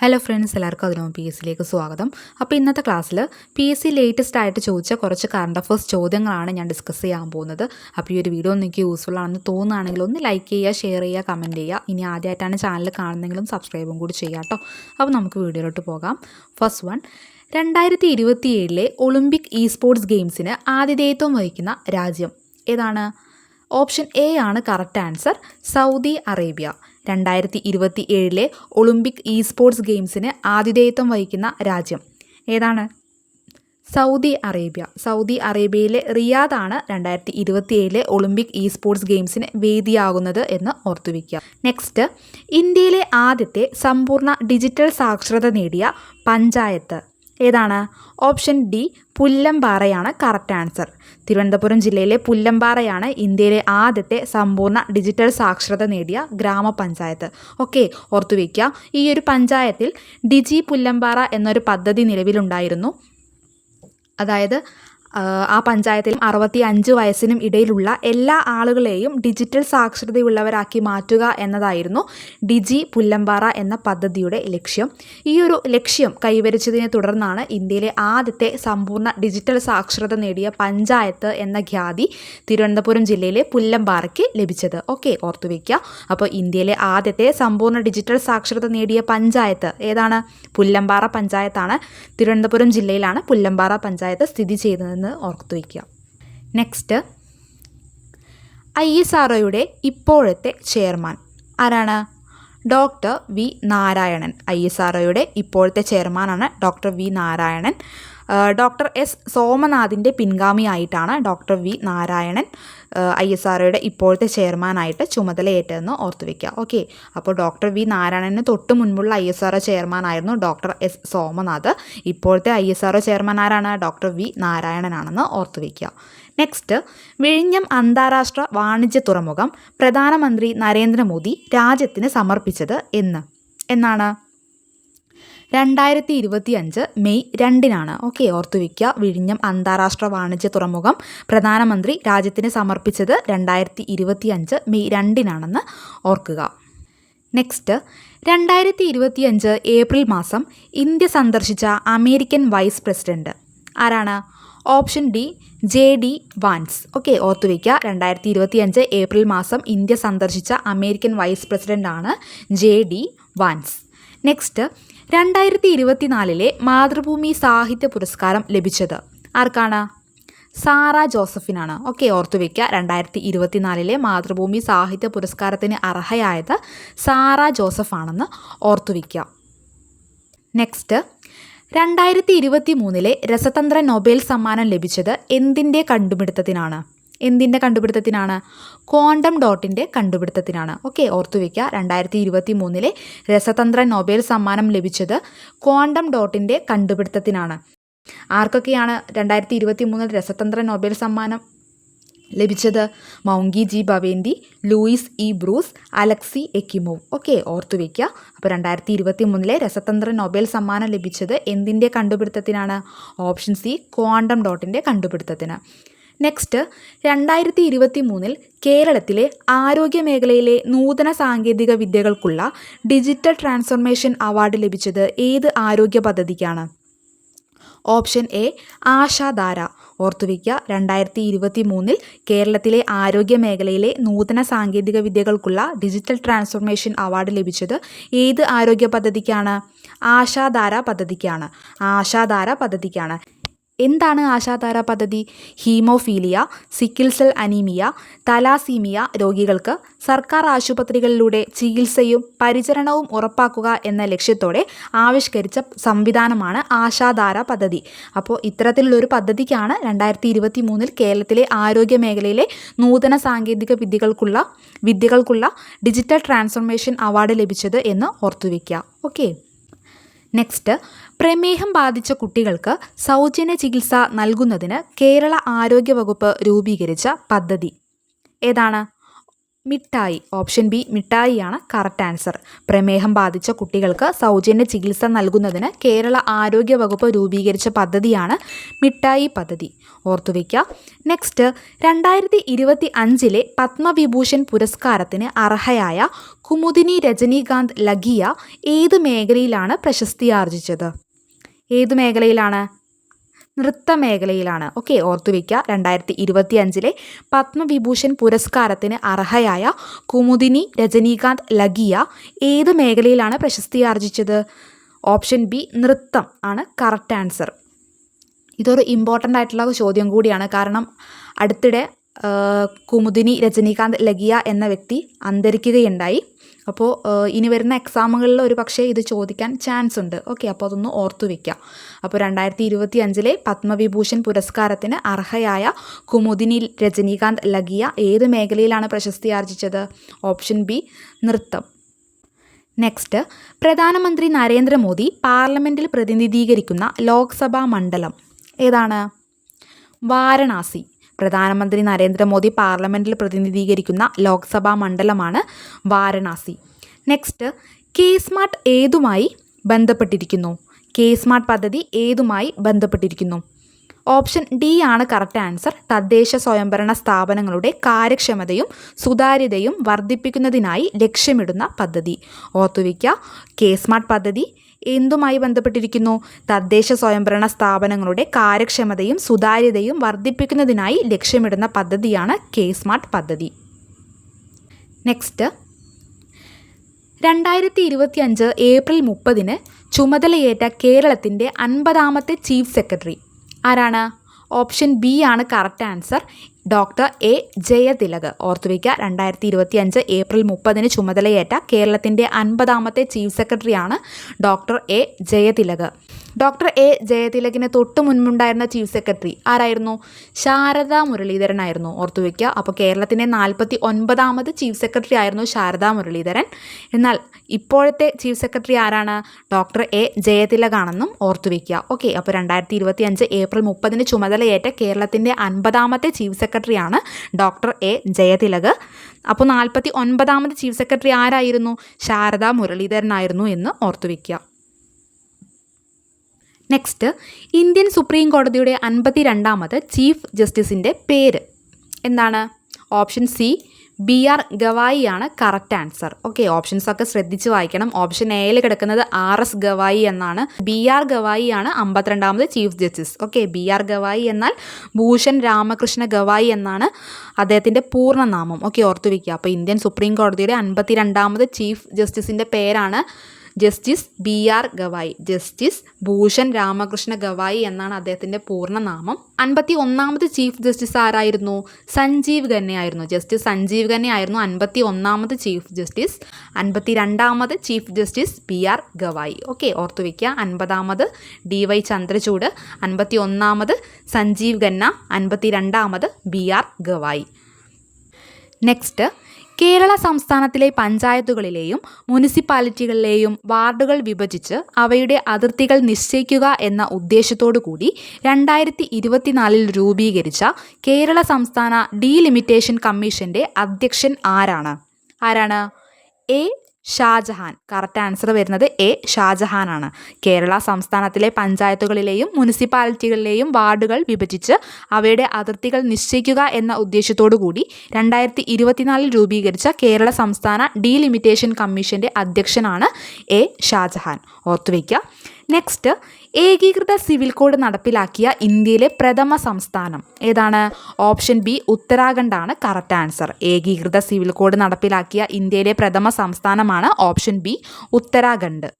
Hello friends എല്ലാവർക്കും അതിനോ P S സിയിലേക്ക് സ്വാഗതം. അപ്പോൾ ഇന്നത്തെ ക്ലാസ്സിൽ പി എസ് സി ലേറ്റസ്റ്റ് ആയിട്ട് ചോദിച്ച കുറച്ച് കറണ്ട് അഫേഴ്സ് ചോദ്യങ്ങളാണ് ഞാൻ ഡിസ്കസ് ചെയ്യാൻ പോകുന്നത്. അപ്പോൾ ഈ ഒരു വീഡിയോ നിങ്ങൾക്ക് യൂസ്ഫുൾ ആണെന്ന് തോന്നുകയാണെങ്കിൽ ഒന്ന് ലൈക്ക് ചെയ്യുക ഷെയർ ചെയ്യുക കമന്റ് ചെയ്യുക. ഇനി ആദ്യമായിട്ടാണ് ചാനൽ കാണുന്നെങ്കിലും സബ്സ്ക്രൈബും കൂടി ചെയ്യാം കേട്ടോ അപ്പോൾ നമുക്ക് വീഡിയോയിലോട്ട് പോകാം. ഫസ്റ്റ് വൺ രണ്ടായിരത്തി ഇരുപത്തിയേഴിലെ ഒളിമ്പിക് ഇ സ്പോർട്സ് ഗെയിംസിന് ആതിഥേയത്വം വഹിക്കുന്ന രാജ്യം ഏതാണ്? ഓപ്ഷൻ എ ആണ് കറക്റ്റ് ആൻസർ സൗദി അറേബ്യ രണ്ടായിരത്തി ഇരുപത്തി ഏഴിലെ ഒളിമ്പിക് ഇ സ്പോർട്സ് ഗെയിംസിന് ആതിഥേയത്വം വഹിക്കുന്ന രാജ്യം. ഏതാണ്? Saudi Arabia. സൗദി അറേബ്യയിലെ റിയാദാണ് രണ്ടായിരത്തി ഇരുപത്തി ഏഴിലെ ഒളിമ്പിക് ഇ സ്പോർട്സ് ഗെയിംസിന് വേദിയാകുന്നത് എന്ന് ഓർത്തുവയ്ക്കുക. നെക്സ്റ്റ് ഇന്ത്യയിലെ ആദ്യത്തെ സമ്പൂർണ ഡിജിറ്റൽ സാക്ഷരത നേടിയ പഞ്ചായത്ത്. ഏതാണ്? ഓപ്ഷൻ ഡി പുല്ലമ്പാറയാണ് കറക്റ്റ് ആൻസർ. തിരുവനന്തപുരം ജില്ലയിലെ പുല്ലമ്പാറയാണ് ഇന്ത്യയിലെ ആദ്യത്തെ സമ്പൂർണ ഡിജിറ്റൽ സാക്ഷരത നേടിയ ഗ്രാമപഞ്ചായത്ത്. ഓക്കെ ഓർത്തു വയ്ക്കുക. ഈ ഒരു പഞ്ചായത്തിൽ ഡിജി പുല്ലമ്പാറ എന്നൊരു പദ്ധതി നിലവിലുണ്ടായിരുന്നു. അതായത് ആ, പഞ്ചായത്തിൽ അറുപത്തി അഞ്ച് വയസ്സിനും ഇടയിലുള്ള എല്ലാ ആളുകളെയും ഡിജിറ്റൽ സാക്ഷരതയുള്ളവരാക്കി മാറ്റുക എന്നതായിരുന്നു ഡിജി പുല്ലമ്പാറ എന്ന പദ്ധതിയുടെ ലക്ഷ്യം. ഈ ഒരു ലക്ഷ്യം കൈവരിച്ചതിനെ തുടർന്നാണ് ഇന്ത്യയിലെ ആദ്യത്തെ സമ്പൂർണ ഡിജിറ്റൽ സാക്ഷരത നേടിയ പഞ്ചായത്ത് എന്ന ഖ്യാതി തിരുവനന്തപുരം ജില്ലയിലെ പുല്ലമ്പാറയ്ക്ക് ലഭിച്ചത്. ഓക്കെ ഓർത്തു വയ്ക്കുക. അപ്പോൾ ഇന്ത്യയിലെ ആദ്യത്തെ സമ്പൂർണ ഡിജിറ്റൽ സാക്ഷരത നേടിയ പഞ്ചായത്ത് ഏതാണ്? പുല്ലമ്പാറ പഞ്ചായത്താണ്. തിരുവനന്തപുരം ജില്ലയിലാണ് പുല്ലമ്പാറ പഞ്ചായത്ത് സ്ഥിതി ചെയ്യുന്നതെന്ന് ഓർത്തു വയ്ക്കുക നെക്സ്റ്റ് ഐ എസ് ആർ ഒയുടെ ഇപ്പോഴത്തെ ചെയർമാൻ. ആരാണ്? Doctor V Narayanan. I S R ഒയുടെ ഇപ്പോഴത്തെ ചെയർമാനാണ് doctor V Narayanan. Doctor S സോമനാഥിന്റെ പിൻഗാമിയായിട്ടാണ് doctor V Narayanan I S ആർഒയുടെ ഇപ്പോഴത്തെ ചെയർമാനായിട്ട് ചുമതലയേറ്റതെന്ന് ഓർത്തു വയ്ക്കുക ഓക്കെ. അപ്പോൾ ഡോക്ടർ വി നാരായണന് തൊട്ട് മുൻപുള്ള ഐ എസ് ആർഒ ചെയർമാനായിരുന്നു ഡോക്ടർ എസ് സോമനാഥ്. ഇപ്പോഴത്തെ ഐ എസ് ആർഒ ചെയർമാൻ ആരാണ്? ഡോക്ടർ വി നാരായണനാണെന്ന് ഓർത്തു വയ്ക്കുക നെക്സ്റ്റ് വിഴിഞ്ഞം അന്താരാഷ്ട്ര വാണിജ്യ തുറമുഖം പ്രധാനമന്ത്രി നരേന്ദ്രമോദി രാജ്യത്തിന് സമർപ്പിച്ചത് എന്ന്. എന്നാണ്? രണ്ടായിരത്തി ഇരുപത്തി അഞ്ച് മെയ് രണ്ടിനാണ്. ഓക്കെ ഓർത്തു വയ്ക്കുക വിഴിഞ്ഞം അന്താരാഷ്ട്ര വാണിജ്യ തുറമുഖം പ്രധാനമന്ത്രി രാജ്യത്തിന് സമർപ്പിച്ചത് രണ്ടായിരത്തി ഇരുപത്തി അഞ്ച് മെയ് രണ്ടിനാണെന്ന് ഓർക്കുക. നെക്സ്റ്റ് രണ്ടായിരത്തി ഇരുപത്തിയഞ്ച് ഏപ്രിൽ മാസം ഇന്ത്യ സന്ദർശിച്ച അമേരിക്കൻ വൈസ് പ്രസിഡന്റ് ആരാണ്? Option D J D Vance. Okay ഓർത്തു രണ്ടായിരത്തി ഇരുപത്തിയഞ്ച് ഏപ്രിൽ മാസം ഇന്ത്യ സന്ദർശിച്ച അമേരിക്കൻ വൈസ് പ്രസിഡന്റ് ആണ് ജെ ഡി വാൻസ്. നെക്സ്റ്റ് രണ്ടായിരത്തി ഇരുപത്തിനാലിലെ മാതൃഭൂമി സാഹിത്യ പുരസ്കാരം ലഭിച്ചത് ആർക്കാണ്? സാറ ജോസഫിനാണ്. ഓക്കെ ഓർത്തുവെക്കുക രണ്ടായിരത്തി ഇരുപത്തിനാലിലെ മാതൃഭൂമി സാഹിത്യ പുരസ്കാരത്തിന് അർഹയായത് സാറ ജോസഫാണെന്ന് ഓർത്തുവെക്കുക നെക്സ്റ്റ് രണ്ടായിരത്തി ഇരുപത്തി മൂന്നിലെ രസതന്ത്ര നൊബേൽ സമ്മാനം ലഭിച്ചത് എന്തിന്റെ കണ്ടുപിടുത്തത്തിനാണ്? എന്തിന്റെ കണ്ടുപിടുത്തത്തിനാണ്? ക്വാണ്ടം ഡോട്ടിന്റെ കണ്ടുപിടുത്തത്തിനാണ്. ഓക്കെ ഓർത്തു വയ്ക്കുക. രണ്ടായിരത്തി ഇരുപത്തി മൂന്നിലെ രസതന്ത്ര നൊബേൽ സമ്മാനം ലഭിച്ചത് ക്വാണ്ടം ഡോട്ടിന്റെ കണ്ടുപിടുത്തത്തിനാണ്. ആർക്കൊക്കെയാണ് രണ്ടായിരത്തി ഇരുപത്തി മൂന്നിൽ രസതന്ത്ര നൊബേൽ സമ്മാനം ലഭിച്ചത്? Moungi G Bawendi Louis E Brus Alexei Ekimov. Okay ഓർത്തു വയ്ക്കുക. അപ്പോൾ രണ്ടായിരത്തി ഇരുപത്തി മൂന്നിലെ രസതന്ത്ര നൊബേൽ സമ്മാനം ലഭിച്ചത് എന്തിന്റെ കണ്ടുപിടുത്തത്തിനാണ്? ഓപ്ഷൻ സി ക്വാണ്ടം ഡോട്ടിന്റെ കണ്ടുപിടുത്തത്തിന്. നെക്സ്റ്റ് രണ്ടായിരത്തി ഇരുപത്തി മൂന്നിൽ കേരളത്തിലെ ആരോഗ്യ മേഖലയിലെ നൂതന സാങ്കേതിക വിദ്യകൾക്കുള്ള ഡിജിറ്റൽ ട്രാൻസ്ഫോർമേഷൻ അവാർഡ് ലഭിച്ചത് ഏത് ആരോഗ്യ പദ്ധതിക്കാണ്? Option A Ashadhara. ഓർത്തുവയ്ക്കുക രണ്ടായിരത്തി ഇരുപത്തി മൂന്നിൽ കേരളത്തിലെ ആരോഗ്യ മേഖലയിലെ നൂതന സാങ്കേതിക വിദ്യകൾക്കുള്ള ഡിജിറ്റൽ ട്രാൻസ്ഫോർമേഷൻ അവാർഡ് ലഭിച്ചത് ഏത് ആരോഗ്യ പദ്ധതിക്കാണ്? ആശാധാര പദ്ധതിക്കാണ്. ആശാധാര പദ്ധതിക്കാണ്. എന്താണ് ആശാതാര പദ്ധതി? Haemophilia sickle cell anaemia thalassaemia രോഗികൾക്ക് സർക്കാർ ആശുപത്രികളിലൂടെ ചികിത്സയും പരിചരണവും ഉറപ്പാക്കുക എന്ന ലക്ഷ്യത്തോടെ ആവിഷ്കരിച്ച സംവിധാനമാണ് ആശാധാര പദ്ധതി. അപ്പോൾ ഇത്തരത്തിലുള്ളൊരു പദ്ധതിക്കാണ് രണ്ടായിരത്തി ഇരുപത്തി മൂന്നിൽ കേരളത്തിലെ ആരോഗ്യ മേഖലയിലെ നൂതന സാങ്കേതിക വിദ്യകൾക്കുള്ള വിദ്യകൾക്കുള്ള ഡിജിറ്റൽ ട്രാൻസ്ഫോർമേഷൻ അവാർഡ് ലഭിച്ചത് എന്ന് ഓർത്തുവെക്കുക ഓക്കെ. നെക്സ്റ്റ് പ്രമേഹം ബാധിച്ച കുട്ടികൾക്ക് സൗജന്യ ചികിത്സ നൽകുന്നതിന് കേരള ആരോഗ്യ വകുപ്പ് രൂപീകരിച്ച പദ്ധതി. ഏതാണ്? മിഠായി ഓപ്ഷൻ ബി മിഠായിയാണ് കറക്റ്റ് ആൻസർ. പ്രമേഹം ബാധിച്ച കുട്ടികൾക്ക് സൗജന്യ ചികിത്സ നൽകുന്നതിന് കേരള ആരോഗ്യ വകുപ്പ് രൂപീകരിച്ച പദ്ധതിയാണ് മിഠായി പദ്ധതി. ഓർത്തുവയ്ക്കുക നെക്സ്റ്റ് രണ്ടായിരത്തി ഇരുപത്തി അഞ്ചിലെ പത്മവിഭൂഷൺ പുരസ്കാരത്തിന് അർഹയായ കുമുദിനി രജനീകാന്ത് ലഗിയ ഏത് മേഖലയിലാണ് പ്രശസ്തിയാർജിച്ചത്? ഏത് മേഖലയിലാണ്? നൃത്ത മേഖലയിലാണ് ഓക്കെ ഓർത്തുവയ്ക്കുക രണ്ടായിരത്തി ഇരുപത്തി അഞ്ചിലെ പത്മവിഭൂഷൺ പുരസ്കാരത്തിന് അർഹയായ കുമുദിനി രജനീകാന്ത് ലഗിയ ഏത് മേഖലയിലാണ് പ്രശസ്തി ആർജിച്ചത് ഓപ്ഷൻ ബി നൃത്തം ആണ് കറക്റ്റ് ആൻസർ. ഇതൊരു ഇമ്പോർട്ടന്റ് ആയിട്ടുള്ള ചോദ്യം കൂടിയാണ്. കാരണം അടുത്തിടെ കുമുദിനി രജനീകാന്ത് ലഗിയ എന്ന വ്യക്തി അന്തരിക്കുകയുണ്ടായി. അപ്പോൾ ഇനി വരുന്ന എക്സാമുകളിൽ ഒരു പക്ഷേ ഇത് ചോദിക്കാൻ ചാൻസ് ഉണ്ട്. ഓക്കെ അപ്പോൾ അതൊന്ന് ഓർത്തു വയ്ക്കാം അപ്പോൾ രണ്ടായിരത്തി ഇരുപത്തി അഞ്ചിലെ പത്മവിഭൂഷൺ പുരസ്കാരത്തിന് അർഹയായ കുമുദിനി രജനീകാന്ത് ലഗിയ ഏത് മേഖലയിലാണ് പ്രശസ്തി ആർജിച്ചത്? ഓപ്ഷൻ ബി നൃത്തം. നെക്സ്റ്റ് പ്രധാനമന്ത്രി നരേന്ദ്രമോദി പാർലമെന്റിൽ പ്രതിനിധീകരിക്കുന്ന ലോക്സഭാ മണ്ഡലം. ഏതാണ്? വാരണാസി. പ്രധാനമന്ത്രി നരേന്ദ്രമോദി പാർലമെന്റിൽ പ്രതിനിധീകരിക്കുന്ന ലോക്സഭാ മണ്ഡലമാണ് വാരണാസി. നെക്സ്റ്റ് കെ സ്മാർട്ട് ഏതുമായി ബന്ധപ്പെട്ടിരിക്കുന്നു? കെ സ്മാർട്ട് പദ്ധതി ഏതുമായി ബന്ധപ്പെട്ടിരിക്കുന്നു? ഓപ്ഷൻ ഡി ആണ് കറക്റ്റ് ആൻസർ തദ്ദേശ സ്വയംഭരണ സ്ഥാപനങ്ങളുടെ കാര്യക്ഷമതയും സുതാര്യതയും വർദ്ധിപ്പിക്കുന്നതിനായി ലക്ഷ്യമിടുന്ന പദ്ധതി. ഓർത്തുവയ്ക്കുക കെ സ്മാർട്ട് പദ്ധതി എന്തുമായി ബന്ധപ്പെട്ടിരിക്കുന്നു? തദ്ദേശ സ്വയംഭരണ സ്ഥാപനങ്ങളുടെ കാര്യക്ഷമതയും സുതാര്യതയും വർദ്ധിപ്പിക്കുന്നതിനായി ലക്ഷ്യമിടുന്ന പദ്ധതിയാണ് കെ സ്മാർട്ട് പദ്ധതി. നെക്സ്റ്റ് രണ്ടായിരത്തി ഇരുപത്തി അഞ്ച് ഏപ്രിൽ മുപ്പതിന് ചുമതലയേറ്റ കേരളത്തിന്റെ അൻപതാമത്തെ ചീഫ് സെക്രട്ടറി. ആരാണ്? ഓപ്ഷൻ ബി ആണ് correct answer. Doctor A Jayathilak. ഓർത്തുവയ്ക്കുക രണ്ടായിരത്തി ഇരുപത്തി അഞ്ച് ഏപ്രിൽ മുപ്പതിന് ചുമതലയേറ്റ കേരളത്തിന്റെ അൻപതാമത്തെ ചീഫ് സെക്രട്ടറിയാണ് doctor A Jayathilak. Doctor A ജയതിലകിന് തൊട്ട് മുൻപുണ്ടായിരുന്ന ചീഫ് സെക്രട്ടറി ആരായിരുന്നു? ശാരദ മുരളീധരനായിരുന്നു. ഓർത്തു വയ്ക്കുക അപ്പോൾ കേരളത്തിന്റെ നാൽപ്പത്തി ഒൻപതാമത് ചീഫ് സെക്രട്ടറി ആയിരുന്നു ശാരദ മുരളീധരൻ. എന്നാൽ ഇപ്പോഴത്തെ ചീഫ് സെക്രട്ടറി ആരാണ്? ഡോക്ടർ എ ജയതിലകാണെന്നും ഓർത്തുവയ്ക്കുക ഓക്കെ അപ്പോൾ രണ്ടായിരത്തി ഇരുപത്തി അഞ്ച് ഏപ്രിൽ മുപ്പതിന് ചുമതലയേറ്റ കേരളത്തിന്റെ അൻപതാമത്തെ ചീഫ് സെക്രട്ടറിയാണ് ഡോക്ടർ എ ജയതിലക്. അപ്പോൾ നാൽപ്പത്തി ഒൻപതാമത് ചീഫ് സെക്രട്ടറി ആരായിരുന്നു? ശാരദ മുരളീധരനായിരുന്നു എന്ന് ഓർത്തുവയ്ക്കുക നെക്സ്റ്റ് ഇന്ത്യൻ സുപ്രീം കോടതിയുടെ അൻപത്തി രണ്ടാമത് ചീഫ് ജസ്റ്റിസിന്റെ പേര്. എന്താണ്? Option C B R Gavai ആണ് കറക്റ്റ് ആൻസർ ഓക്കെ ഓപ്ഷൻസ് ഒക്കെ ശ്രദ്ധിച്ച് വായിക്കണം. ഓപ്ഷൻ എയിൽ കിടക്കുന്നത് ആർ എസ് ഗവായി എന്നാണ്. ബി ആർ ഗവായി ആണ് അമ്പത്തിരണ്ടാമത് chief justice okay B R Gavai എന്നാൽ ഭൂഷൺ രാമകൃഷ്ണ ഗവായി എന്നാണ് അദ്ദേഹത്തിന്റെ പൂർണനാമം. ഓക്കെ ഓർത്തു വയ്ക്കുക അപ്പോൾ ഇന്ത്യൻ സുപ്രീം കോടതിയുടെ അൻപത്തി രണ്ടാമത് ചീഫ് ജസ്റ്റിസിന്റെ പേരാണ് justice B R Gavai. Justice Bhushan Ramakrishna Gavai എന്നാണ് അദ്ദേഹത്തിന്റെ പൂർണനാമം. അൻപത്തി ഒന്നാമത് ചീഫ് ജസ്റ്റിസ് ആരായിരുന്നു? സഞ്ജീവ് ഖന്നയായിരുന്നു. ജസ്റ്റിസ് സഞ്ജീവ് ഖന്നയായിരുന്നു അൻപത്തി ഒന്നാമത് ചീഫ് ജസ്റ്റിസ്. അൻപത്തി രണ്ടാമത് chief justice B R Gavai. Okay ഓർത്തു വയ്ക്കുക അൻപതാമത് ഡി വൈ ചന്ദ്രചൂഡ്. അൻപത്തി ഒന്നാമത് സഞ്ജീവ് ഖന്ന. അൻപത്തി രണ്ടാമത് B R Gavai. Next Kerala സംസ്ഥാനത്തിലെ പഞ്ചായത്തുകളിലെയും മുനിസിപ്പാലിറ്റികളിലെയും വാർഡുകൾ വിഭജിച്ച് അവയുടെ അതിർത്തികൾ നിശ്ചയിക്കുക എന്ന ഉദ്ദേശത്തോടു കൂടി രണ്ടായിരത്തി ഇരുപത്തിനാലിൽ രൂപീകരിച്ച കേരള സംസ്ഥാന ഡീലിമിറ്റേഷൻ കമ്മീഷന്റെ അധ്യക്ഷൻ ആരാണ്? ആരാണ്? എ. ഷാജഹാൻ. കറക്റ്റ് ആൻസർ വരുന്നത് എ ഷാജഹാൻ ആണ് കേരള സംസ്ഥാനത്തിലെ പഞ്ചായത്തുകളിലെയും മുനിസിപ്പാലിറ്റികളിലെയും വാർഡുകൾ വിഭജിച്ച് അവയുടെ അതിർത്തികൾ നിശ്ചയിക്കുക എന്ന ഉദ്ദേശത്തോടു കൂടി രണ്ടായിരത്തി ഇരുപത്തിനാലിൽ രൂപീകരിച്ച കേരള സംസ്ഥാന ഡീലിമിറ്റേഷൻ കമ്മീഷന്റെ അധ്യക്ഷനാണ് എ ഷാജഹാൻ. ഓർത്തുവയ്ക്കുക. നെക്സ്റ്റ് ഏകീകൃത സിവിൽ കോഡ് നടപ്പിലാക്കിയ ഇന്ത്യയിലെ പ്രഥമ സംസ്ഥാനം. ഏതാണ്? ഓപ്ഷൻ ബി ഉത്തരാഖണ്ഡാണ്. കറക്റ്റ് ആൻസർ ഏകീകൃത സിവിൽ കോഡ് നടപ്പിലാക്കിയ ഇന്ത്യയിലെ പ്രഥമ സംസ്ഥാനമാണ് ഓപ്ഷൻ ബി ഉത്തരാഖണ്ഡ്.